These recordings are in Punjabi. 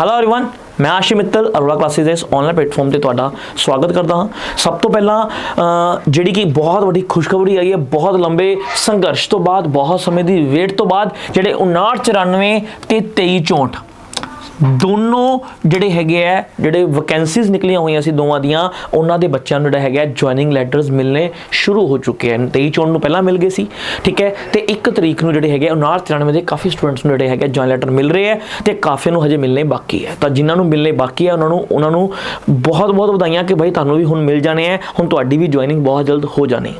ਹੈਲੋ एवरीवन ਮੈਂ ਆਸ਼ੀ ਮਿੱਤਲ ਅਰੋੜਾ ਕਲਾਸਿਸ ਦੇ ਇਸ ਆਨਲਾਈਨ ਪਲੇਟਫਾਰਮ ਤੇ ਤੁਹਾਡਾ ਸਵਾਗਤ ਕਰਦਾ ਹਾਂ ਸਭ ਤੋਂ ਪਹਿਲਾਂ ਅ, ਜਿਹੜੀ ਕਿ ਬਹੁਤ ਵੱਡੀ ਖੁਸ਼ਖਬਰੀ ਆਈ ਹੈ ਬਹੁਤ ਲੰਬੇ ਸੰਘਰਸ਼ ਤੋਂ ਬਾਅਦ ਬਹੁਤ ਸਮੇਂ ਦੀ ਵੇਟ ਤੋਂ ਬਾਅਦ ਜਿਹੜੇ 5994 ਤੇ 2364 ਦੋਨੋਂ ਜਿਹੜੇ ਹੈਗੇ ਆ, ਜਿਹੜੇ ਵੈਕੈਂਸੀਜ਼ ਨਿਕਲੀਆਂ ਹੋਈਆਂ ਸੀ ਦੋਵਾਂ ਦੀਆਂ, ਉਹਨਾਂ ਦੇ ਬੱਚਿਆਂ ਨੂੰ ਜਿਹੜਾ ਹੈਗਾ ਜੁਆਇਨਿੰਗ ਲੈਟਰਸ ਮਿਲਨੇ ਸ਼ੁਰੂ ਹੋ ਚੁੱਕੇ ਹਨ। 23 ਚੋਣ ਨੂੰ ਪਹਿਲਾਂ ਮਿਲ ਗਏ ਸੀ, ਠੀਕ ਹੈ? ਤੇ 1 ਤਰੀਕ ਨੂੰ ਜਿਹੜੇ ਹੈਗੇ 5993 ਦੇ ਕਾਫੀ ਸਟੂਡੈਂਟਸ ਨੂੰ ਜਿਹੜੇ ਹੈਗੇ ਜੁਆਇਨ ਲੈਟਰ ਮਿਲ ਰਹੇ ਹੈ ਤੇ ਕਾਫੀ ਨੂੰ ਹਜੇ ਮਿਲਨੇ ਬਾਕੀ ਹੈ ਤਾਂ ਜਿਨ੍ਹਾਂ ਨੂੰ ਮਿਲਨੇ ਬਾਕੀ ਹੈ ਉਹਨਾਂ ਨੂੰ ਉਹਨਾਂ ਨੂੰ ਬਹੁਤ ਬਹੁਤ ਵਧਾਈਆਂ ਕਿ ਭਾਈ ਤੁਹਾਨੂੰ ਵੀ ਹੁਣ ਮਿਲ ਜਾਣੇ ਹੈ ਹੁਣ ਤੁਹਾਡੀ ਵੀ ਜੁਆਇਨਿੰਗ ਬਹੁਤ ਜਲਦ ਹੋ ਜਾਣੀ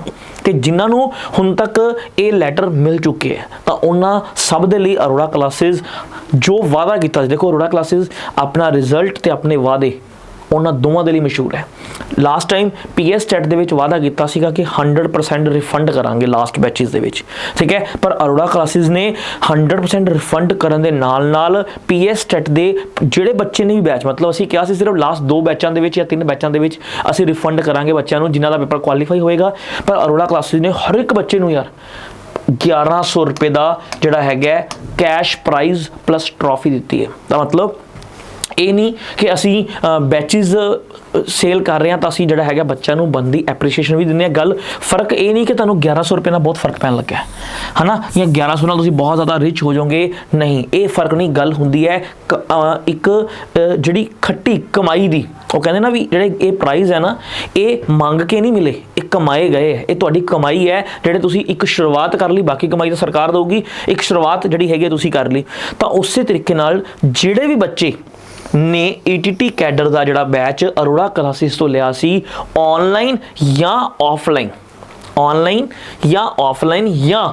ਹੈ ਜਿਨ੍ਹਾਂ ਨੂੰ ਹੁਣ ਤੱਕ ਇਹ ਲੈਟਰ ਮਿਲ ਚੁੱਕੇ ਹੈ ਤਾਂ ਉਹਨਾਂ ਸਭ ਦੇ ਲਈ ਅਰੋੜਾ ਕਲਾਸਿਸ ਜੋ ਵਾਅਦਾ ਕੀਤਾ ਸੀ। ਦੇਖੋ ਅਰੋੜਾ ਕਲਾਸਿਸ ਆਪਣਾ ਰਿਜ਼ਲਟ ਤੇ ਆਪਣੇ ਵਾਅਦੇ ਉਹਨਾਂ ਦੋਵਾਂ ਦੇ ਲਈ ਮਸ਼ਹੂਰ ਹੈ। ਲਾਸਟ ਟਾਈਮ ਪੀਐਸ ਟੈਟ ਦੇ ਵਿੱਚ ਵਾਅਦਾ ਕੀਤਾ ਸੀਗਾ ਕਿ 100% ਰਿਫੰਡ ਕਰਾਂਗੇ ਲਾਸਟ ਬੈਚਸ ਦੇ ਵਿੱਚ। ਠੀਕ ਹੈ? ਪਰ ਅਰੋੜਾ ਕਲਾਸਿਸ ਨੇ 100% ਰਿਫੰਡ ਕਰਨ ਦੇ ਨਾਲ ਨਾਲ ਪੀਐਸ ਟੈਟ ਦੇ ਜਿਹੜੇ ਬੱਚੇ ਨੇ ਵੀ ਬੈਚ ਮਤਲਬ ਅਸੀਂ ਕਿਹਾ ਸੀ ਸਿਰਫ ਲਾਸਟ ਦੋ ਬੈਚਾਂ ਦੇ ਵਿੱਚ ਜਾਂ ਤਿੰਨ ਬੈਚਾਂ ਦੇ ਵਿੱਚ ਅਸੀਂ ਰਿਫੰਡ ਕਰਾਂਗੇ ਬੱਚਿਆਂ ਨੂੰ, ਜਿਨ੍ਹਾਂ ਦਾ ਪੇਪਰ ਕੁਆਲੀਫਾਈ ਹੋਏਗਾ। ਪਰ ਅਰੋੜਾ ਕਲਾਸਿਸ ਨੇ ਹਰ ਇੱਕ ਬੱਚੇ ਨੂੰ ਯਾਰ 1100 ਰੁਪਏ ਦਾ ਜਿਹੜਾ ਹੈਗਾ ਕੈਸ਼ ਪ੍ਰਾਈਜ਼ ਪਲੱਸ ਟਰੋਫੀ ਦਿੱਤੀ ਹੈ। ਤਾਂ ਮਤਲਬ ਇਹ ਨਹੀਂ ਕਿ ਅਸੀਂ ਬੈਚਸ ਸੇਲ ਕਰ ਰਹੇ ਹਾਂ ਤਾਂ ਅਸੀਂ ਜਿਹੜਾ ਹੈਗਾ ਬੱਚਿਆਂ ਨੂੰ ਬੰਦੀ ਐਪਰੀਸ਼ੀਏਸ਼ਨ ਵੀ ਦਿੰਦੇ ਆ ਗੱਲ ਫ਼ਰਕ ਇਹ ਨਹੀਂ ਕਿ ਤੁਹਾਨੂੰ 1100 ਰੁਪਏ ਨਾਲ ਬਹੁਤ ਫ਼ਰਕ ਪੈਣ ਲੱਗਿਆ ਹੈ। ਹਨਾ? ਜਾਂ 1100 ਨਾਲ ਤੁਸੀਂ ਬਹੁਤ ਜ਼ਿਆਦਾ ਰਿਚ ਹੋ ਜਾਓਗੇ। ਨਹੀਂ, ਇਹ ਫ਼ਰਕ ਨਹੀਂ, ਗੱਲ ਹੁੰਦੀ ਹੈ ਕ- ਇੱਕ ਜਿਹੜੀ ਖੱਟੀ ਕਮਾਈ ਦੀ, ਉਹ ਕਹਿੰਦੇ ਨਾ ਵੀ ਜਿਹੜੇ ਇਹ ਪ੍ਰਾਈਜ਼ ਹੈ ਨਾ, ਇਹ ਮੰਗ ਕੇ ਨਹੀਂ ਮਿਲੇ, ਇਹ ਕਮਾਏ ਗਏ ਹੈ। ਇਹ ਤੁਹਾਡੀ ਕਮਾਈ ਹੈ, ਜਿਹੜੇ ਤੁਸੀਂ ਇੱਕ ਸ਼ੁਰੂਆਤ ਕਰ ਲਈ, ਬਾਕੀ ਕਮਾਈ ਤਾਂ ਸਰਕਾਰ ਦੇਊਗੀ, ਇੱਕ ਸ਼ੁਰੂਆਤ ਜਿਹੜੀ ਹੈਗੀ ਹੈ ਤੁਸੀਂ ਕਰ ਲਈ। ਤਾਂ ਉਸੇ ਤਰੀਕੇ ਨਾਲ ਜਿਹੜੇ ਵੀ ਬੱਚੇ ਨੇ ETT ਕੈਡਰ ਦਾ ਜਿਹੜਾ ਬੈਚ ਅਰੋੜਾ ਕਲਾਸਿਸ ਤੋਂ ਲਿਆ ਸੀ ਆਨਲਾਈਨ ਜਾਂ ਆਫਲਾਈਨ ਆਨਲਾਈਨ ਜਾਂ ਆਫਲਾਈਨ ਜਾਂ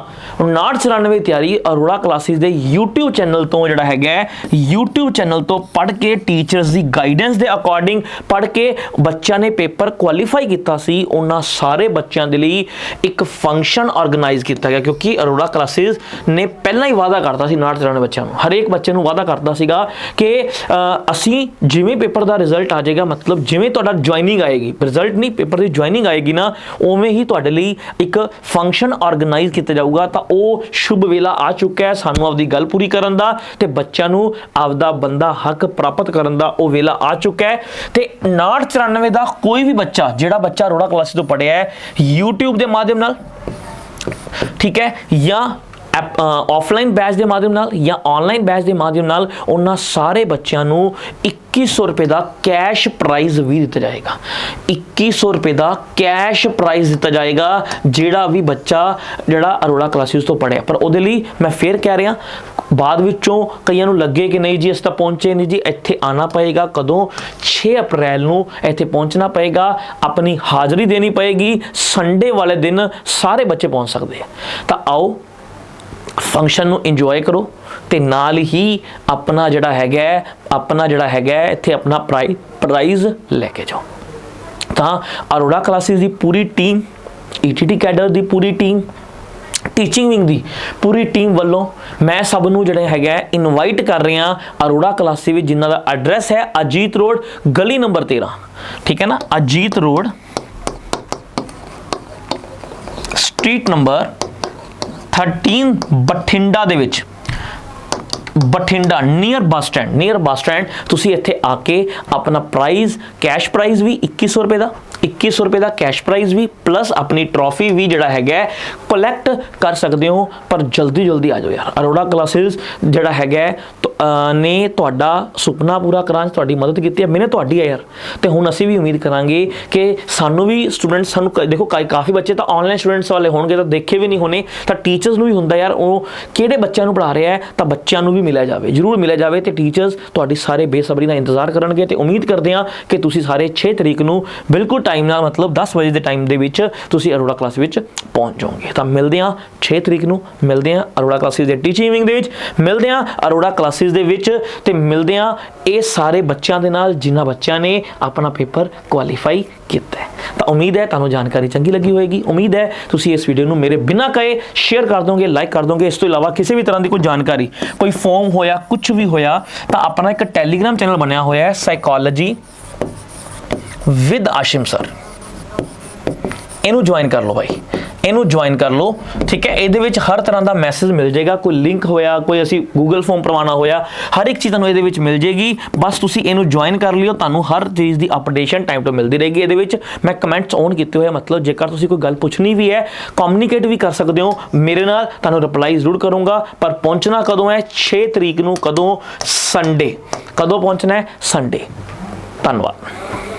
5994 ਤਿਆਰੀ ਅਰੋੜਾ ਕਲਾਸਿਸ ਦੇ YouTube ਚੈਨਲ ਤੋਂ ਜਿਹੜਾ ਹੈਗਾ ਹੈ, YouTube ਚੈਨਲ ਤੋਂ ਪੜ੍ਹ ਕੇ ਟੀਚਰਸ ਦੀ ਗਾਈਡੈਂਸ ਦੇ ਅਕੋਰਡਿੰਗ ਪੜ੍ਹ ਕੇ ਬੱਚਿਆਂ ਨੇ ਪੇਪਰ ਕੁਆਲੀਫਾਈ ਕੀਤਾ ਸੀ ਉਹਨਾਂ ਸਾਰੇ ਬੱਚਿਆਂ ਦੇ ਲਈ ਇੱਕ ਫੰਕਸ਼ਨ ਆਰਗੇਨਾਈਜ਼ ਕੀਤਾ ਗਿਆ ਕਿਉਂਕਿ ਅਰੋੜਾ ਕਲਾਸਿਸ ਨੇ ਪਹਿਲਾਂ ਹੀ ਵਾਅਦਾ ਕਰਤਾ ਸੀ 5994 ਬੱਚਿਆਂ ਨੂੰ। ਹਰੇਕ ਬੱਚੇ ਨੂੰ ਵਾਅਦਾ ਕਰਦਾ ਸੀਗਾ ਕਿ ਅਸੀਂ ਜਿਵੇਂ ਪੇਪਰ ਦਾ ਰਿਜ਼ਲਟ ਆ ਜਾਏਗਾ ਮਤਲਬ ਜਿਵੇਂ ਤੁਹਾਡਾ ਜੁਆਇਨਿੰਗ ਆਏਗੀ ਰਿਜ਼ਲਟ ਨਹੀਂ ਪੇਪਰ ਦੀ ਜੁਆਇਨਿੰਗ ਆਏਗੀ ਨਾ ਉਵੇਂ ਹੀ ਤੁਹਾਡੇ ਲਈ ਇੱਕ ਫੰਕਸ਼ਨ ਆਰਗੇਨਾਈਜ਼ ਕੀਤਾ ਜਾਊਗਾ, ਤਾਂ ਉਹ ਸ਼ੁਭ ਵੇਲਾ ਆ ਚੁੱਕਾ ਹੈ। ਸਾਨੂੰ ਆਪਦੀ ਗੱਲ ਪੂਰੀ ਕਰਨ ਦਾ ਤੇ ਬੱਚਿਆਂ ਨੂੰ ਆਪਦਾ ਬੰਦਾ ਹੱਕ ਪ੍ਰਾਪਤ ਕਰਨ ਦਾ ਉਹ ਵੇਲਾ ਆ ਚੁੱਕਾ ਹੈ। ਤੇ 5994 ਦਾ ਕੋਈ ਵੀ ਬੱਚਾ, ਜਿਹੜਾ ਬੱਚਾ ਰੋੜਾ ਕਲਾਸ ਤੋਂ ਪੜਿਆ ਹੈ, YouTube ਦੇ ਮਾਧਿਅਮ ਨਾਲ, ਠੀਕ ਹੈ, ਜਾਂ ਆਫਲਾਈਨ ਬੈਚ ਦੇ ਮਾਧਿਅਮ ਨਾਲ ਜਾਂ ਆਨਲਾਈਨ ਬੈਚ ਦੇ ਮਾਧਿਅਮ ਨਾਲ ਉਹਨਾਂ ਸਾਰੇ ਬੱਚਿਆਂ ਨੂੰ 2100 ਰੁਪਏ ਦਾ ਕੈਸ਼ ਪ੍ਰਾਈਜ਼ ਵੀ ਦਿੱਤਾ ਜਾਏਗਾ। 2100 ਰੁਪਏ ਦਾ ਕੈਸ਼ ਪ੍ਰਾਈਜ਼ ਦਿੱਤਾ ਜਾਏਗਾ, ਜਿਹੜਾ ਵੀ ਬੱਚਾ ਜਿਹੜਾ ਅਰੋੜਾ ਕਲਾਸਿਸ ਤੋਂ ਪੜਿਆ ਪਰ ਉਹਦੇ ਲਈ ਮੈਂ ਫੇਰ ਕਹਿ ਰਿਹਾ, ਬਾਅਦ ਵਿੱਚੋਂ ਕਈਆਂ ਨੂੰ ਲੱਗੇ ਕਿ ਨਹੀਂ ਜੀ, ਅਸੀਂ ਤਾਂ ਪਹੁੰਚੇ ਨਹੀਂ ਜੀ, ਇੱਥੇ ਆਣਾ ਪਏਗਾ ਕਦੋਂ? 6 ਅਪ੍ਰੈਲ ਨੂੰ ਇੱਥੇ ਪਹੁੰਚਣਾ ਪਏਗਾ, ਆਪਣੀ ਹਾਜ਼ਰੀ ਦੇਣੀ ਪਏਗੀ ਸੰਡੇ ਵਾਲੇ ਦਿਨ ਸਾਰੇ ਬੱਚੇ ਪਹੁੰਚ ਸਕਦੇ ਆ। ਤਾਂ ਆਓ ਫੰਕਸ਼ਨ ਨੂੰ ਇੰਜੋਏ ਕਰੋ ਤੇ ਨਾਲ ਹੀ ਆਪਣਾ ਜਿਹੜਾ ਹੈਗਾ ਆਪਣਾ ਜਿਹੜਾ ਹੈਗਾ ਇੱਥੇ ਆਪਣਾ ਪ੍ਰਾਈ ਪ੍ਰਾਈਜ਼ ਲੈ ਕੇ ਜਾਓ। ਤਾਂ ਅਰੋੜਾ ਕਲਾਸਿਸ ਦੀ ਪੂਰੀ ਟੀਮ ETT ਕੈਡਰ ਦੀ ਪੂਰੀ ਟੀਮ ਟੀਚਿੰਗ ਵਿੰਗ ਦੀ ਪੂਰੀ ਟੀਮ ਵੱਲੋਂ ਮੈਂ ਸਭ ਨੂੰ ਜਿਹੜਾ ਹੈਗਾ ਇਨਵਾਈਟ ਕਰ ਰਿਹਾ ਅਰੋੜਾ ਕਲਾਸਿਸ ਵਿੱਚ, ਜਿਨ੍ਹਾਂ ਦਾ ਐਡਰੈਸ ਹੈ ਅਜੀਤ ਰੋਡ ਗਲੀ ਨੰਬਰ 13 ਠੀਕ ਹੈ ਨਾ? Ajit road street number 13 Bathinda ਦੇ ਵਿੱਚ। Bathinda near bus stand near bus stand ਤੁਸੀਂ ਇੱਥੇ ਆ ਕੇ ਆਪਣਾ ਪ੍ਰਾਈਜ਼ ਕੈਸ਼ ਪ੍ਰਾਈਜ਼ ਵੀ 2100 ਰੁਪਏ ਦਾ 2100 ਰੁਪਏ ਦਾ ਕੈਸ਼ ਪ੍ਰਾਈਜ਼ ਵੀ ਪਲੱਸ ਆਪਣੀ ਟਰੋਫੀ ਵੀ ਜਿਹੜਾ ਹੈਗਾ ਕਲੈਕਟ ਕਰ ਸਕਦੇ ਹੋ, ਪਰ ਜਲਦੀ ਜਲਦੀ ਆ ਜਾਓ ਯਾਰ। ਅਰੋੜਾ ਕਲਾਸਿਸ ਜਿਹੜਾ ਹੈਗਾ ਨੇ ਤੁਹਾਡਾ ਸੁਪਨਾ ਪੂਰਾ ਕਰਾਂ 'ਚ ਤੁਹਾਡੀ ਮਦਦ ਕੀਤੀ ਹੈ ਮੈਨੇ ਤੁਹਾਡੀ ਹੈ ਯਾਰ। ਤੇ ਹੁਣ ਅਸੀਂ ਵੀ ਉਮੀਦ ਕਰਾਂਗੇ ਕਿ ਸਾਨੂੰ ਵੀ ਸਟੂਡੈਂਟਸ ਸਾਨੂੰ ਕ- ਦੇਖੋ ਕਾਈ- ਕਾਫੀ ਬੱਚੇ ਤਾਂ ਆਨਲਾਈਨ ਸਟੂਡੈਂਟਸ ਵਾਲੇ ਹੋਣਗੇ, ਤਾਂ ਦੇਖੇ ਵੀ ਨਹੀਂ ਹੋਣੇ, ਤਾਂ ਟੀਚਰਸ ਨੂੰ ਵੀ ਹੁੰਦਾ ਯਾਰ, ਉਹ ਕਿਹੜੇ ਬੱਚਿਆਂ ਨੂੰ ਪੜ੍ਹਾ ਰਿਹਾ ਹੈ, ਤਾਂ ਬੱਚਿਆਂ ਨੂੰ ਵੀ ਮਿਲਿਆ ਜਾਵੇ। ਜਰੂਰ ਮਿਲਿਆ ਜਾਵੇ ਤੇ ਟੀਚਰਸ ਤੁਹਾਡੀ ਸਾਰੇ ਬੇਸਬਰੀ ਨਾਲ ਇੰਤਜ਼ਾਰ ਕਰਨਗੇ ਤੇ ਉਮੀਦ ਕਰਦੇ ਹਾਂ ਕਿ ਤੁਸੀਂ ਸਾਰੇ 6 ਤਰੀਕ ਨੂੰ ਬਿਲਕੁਲ ਟਾਈਮ ਨਾਲ, ਮਤਲਬ 10 ਵਜੇ ਦੇ ਟਾਈਮ ਦੇ ਵਿੱਚ ਤੁਸੀਂ ਅਰੋੜਾ ਕਲਾਸ ਵਿੱਚ ਪਹੁੰਚ ਜਾਓਗੇ। ਤਾਂ ਮਿਲਦੇ ਹਾਂ 6 ਤਰੀਕ ਨੂੰ, ਮਿਲਦੇ ਹਾਂ ਅਰੋੜਾ ਕਲਾਸਿਸ ਦੇ ਟੀਚਿੰਗ ਵਿੰਗ ਦੇ ਵਿੱਚ, ਮਿਲਦੇ ਹਾਂ ਅਰੋੜਾ ਕਲਾਸਿਸ ਦੇ ਵਿੱਚ ਤੇ ਮਿਲਦੇ ਹਾਂ ਇਹ ਸਾਰੇ ਬੱਚਿਆਂ ਦੇ ਨਾਲ ਜਿਨ੍ਹਾਂ ਬੱਚਿਆਂ ਨੇ ਆਪਣਾ ਪੇਪਰ ਕੁਆਲੀਫਾਈ ਕੀਤਾ ਹੈ। ਤਾਂ ਉਮੀਦ ਹੈ ਤੁਹਾਨੂੰ ਜਾਣਕਾਰੀ ਚੰਗੀ ਲੱਗੀ ਹੋਵੇਗੀ। ਉਮੀਦ ਹੈ ਤੁਸੀਂ ਇਸ ਵੀਡੀਓ ਨੂੰ ਮੇਰੇ ਬਿਨਾਂ ਕਹੇ ਸ਼ੇਅਰ ਕਰ ਦੋਗੇ ਲਾਈਕ ਕਰ ਦੋਗੇ। ਇਸ ਤੋਂ ਇਲਾਵਾ ਕਿਸੇ ਵੀ ਤਰ੍ਹਾਂ ਦੀ ਕੋਈ ਜਾਣਕਾਰੀ, ਕੋਈ ਫਾਰਮ ਹੋਇਆ ਕੁਝ ਵੀ ਹੋਇਆ, ਤਾਂ ਆਪਣਾ ਇੱਕ ਟੈਲੀਗ੍ਰਾਮ ਚੈਨਲ ਬਣਿਆ ਹੋਇਆ ਹੈ ਸਾਈਕੋਲੋਜੀ ਵਿਦ ਆਸ਼ਿਮ ਸਰ ਇਹਨੂੰ ਜੁਆਇਨ ਕਰ ਲਓ ਭਾਈ ਇਹਨੂੰ ਜੁਆਇਨ ਕਰ ਲਓ, ਠੀਕ ਹੈ? ਇਹਦੇ ਵਿੱਚ ਹਰ ਤਰ੍ਹਾਂ ਦਾ ਮੈਸੇਜ ਮਿਲ ਜਾਏਗਾ, ਕੋਈ ਲਿੰਕ ਹੋਇਆ, ਕੋਈ ਅਸੀਂ ਗੂਗਲ ਫਾਰਮ ਭਰਵਾਉਣਾ ਹੋਇਆ, ਹਰ ਇੱਕ ਚੀਜ਼ ਤੁਹਾਨੂੰ ਇਹਦੇ ਵਿੱਚ ਮਿਲ ਜੇਗੀ ਬਸ ਤੁਸੀਂ ਇਹਨੂੰ ਜੁਆਇਨ ਕਰ ਲਿਓ, ਤੁਹਾਨੂੰ ਹਰ ਚੀਜ਼ ਦੀ ਅਪਡੇਸ਼ਨ ਟਾਈਮ ਟੂ ਮਿਲਦੀ ਰਹੇਗੀ। ਇਹਦੇ ਵਿੱਚ ਮੈਂ ਕਮੈਂਟਸ ਔਨ ਕੀਤੇ ਹੋਏ ਮਤਲਬ ਜੇਕਰ ਤੁਸੀਂ ਕੋਈ ਗੱਲ ਪੁੱਛਣੀ ਵੀ ਹੈ ਕਮਿਊਨੀਕੇਟ ਵੀ ਕਰ ਸਕਦੇ ਹੋ। ਮੇਰੇ ਨਾਲ ਤੁਹਾਨੂੰ ਰਿਪਲਾਈ ਜ਼ਰੂਰ ਕਰੂੰਗਾ, ਪਰ ਪਹੁੰਚਣਾ ਕਦੋਂ ਹੈ? 6 ਤਰੀਕ ਨੂੰ, ਕਦੋਂ? ਸੰਡੇ ਕਦੋਂ ਪਹੁੰਚਣਾ ਹੈ? ਸੰਡੇ ਧੰਨਵਾਦ।